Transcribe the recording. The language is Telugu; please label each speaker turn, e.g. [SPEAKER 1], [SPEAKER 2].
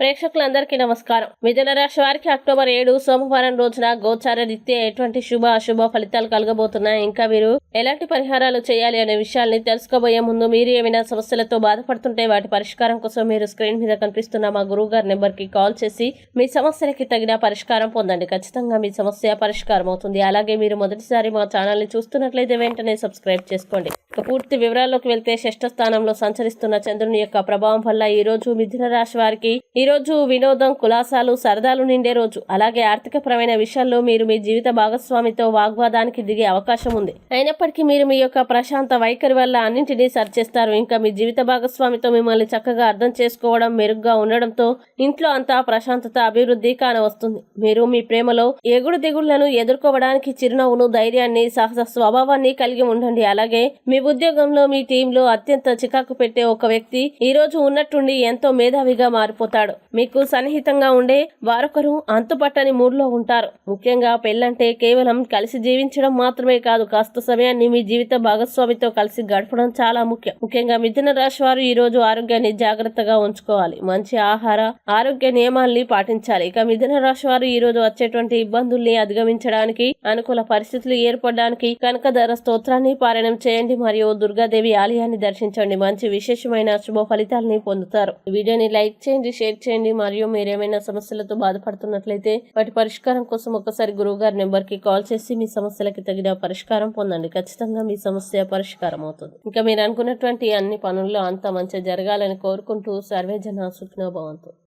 [SPEAKER 1] ప్రేక్షకులందరికీ నమస్కారం. మిథున రాశి వారికి అక్టోబర్ ఏడు సోమవారం రోజున గోచార రీత్యా ఎటువంటి శుభ అశుభ ఫలితాలు కలగబోతున్నాయి? ఇంకా మీరు ఎలాంటి పరిహారాలు చేయాలి అనే విషయాల్ని తెలుసుకోబోయే ముందు మీరు ఏమైనా సమస్యలతో బాధపడుతుంటే వాటి పరిష్కారం కోసం మీరు స్క్రీన్ మీద కనిపిస్తున్న మా గురువు గారి నెంబర్కి కాల్ చేసి మీ సమస్యలకి తగిన పరిష్కారం పొందండి. ఖచ్చితంగా మీ సమస్య పరిష్కారం అవుతుంది అలాగే మీరు మొదటిసారి మా ఛానల్ని చూస్తున్నట్లయితే వెంటనే సబ్స్క్రైబ్ చేసుకోండి. పూర్తి వివరాల్లోకి వెళ్తే షష్ఠ స్థానంలో సంచరిస్తున్న చంద్రుని యొక్క ప్రభావం వల్ల ఈ రోజు మిథున రాశి వారికి ఈ రోజు వినోదం కులాసాలు సరదాలు నిండే రోజు. అలాగే ఆర్థికపరమైన విషయాల్లో మీరు మీ జీవిత భాగస్వామితో వాగ్వాదానికి దిగే అవకాశం ఉంది. అయినప్పటికీ మీరు మీ యొక్క ప్రశాంత వైఖరి వల్ల అన్నింటినీ సరిచేస్తారు. ఇంకా మీ జీవిత భాగస్వామితో మిమ్మల్ని చక్కగా అర్థం చేసుకోవడం మెరుగ్గా ఉండడంతో ఇంట్లో అంతా ప్రశాంతత అభివృద్ధి కానవస్తుంది. మీరు మీ ప్రేమలో ఎగుడు దిగుళ్ళను ఎదుర్కోవడానికి చిరునవ్వును ధైర్యాన్ని సహజ స్వభావాన్ని కలిగి ఉండండి. అలాగే మీ ఉద్యోగంలో మీ టీంలో అత్యంత చికాకు పెట్టే ఒక వ్యక్తి ఈ రోజు ఉన్నట్టుండి ఎంతో మేధావిగా మారిపోతాడు. మీకు సన్నిహితంగా ఉండే వారొకరు అంతుపట్టని మూడ్లో ఉంటారు. ముఖ్యంగా పెళ్ళంటే కేవలం కలిసి జీవించడం మాత్రమే కాదు కాస్త సమయాన్ని మీ జీవిత భాగస్వామితో కలిసి గడపడం చాలా ముఖ్యం. ముఖ్యంగా మిథున రాశి వారు ఈ రోజు ఆరోగ్యాన్ని జాగ్రత్తగా ఉంచుకోవాలి. మంచి ఆహార ఆరోగ్య నియమాల్ని పాటించాలి. ఇక మిథున రాశి వారు ఈ రోజు వచ్చేటువంటి ఇబ్బందుల్ని అధిగమించడానికి అనుకూల పరిస్థితులు ఏర్పడడానికి కనకధర స్తోత్రాన్ని పారాయణం చేయండి. మరియు మరియు దుర్గాదేవి ఆలయాన్ని దర్శించండి. మంచి విశేషమైన శుభ ఫలితాలని పొందుతారు. వీడియోని లైక్ చేయండి షేర్ చేయండి. మరియు మీరేమైనా సమస్యలతో బాధపడుతున్నట్లయితే వాటి పరిష్కారం కోసం ఒకసారి గురువు గారి నెంబర్కి కాల్ చేసి మీ సమస్యలకి తగిన పరిష్కారం పొందండి. ఖచ్చితంగా మీ సమస్య పరిష్కారం అవుతుంది. ఇంకా మీరు అనుకున్నటువంటి అన్ని పనుల్లో అంత మంచి జరగాలని కోరుకుంటూ సర్వేజన జన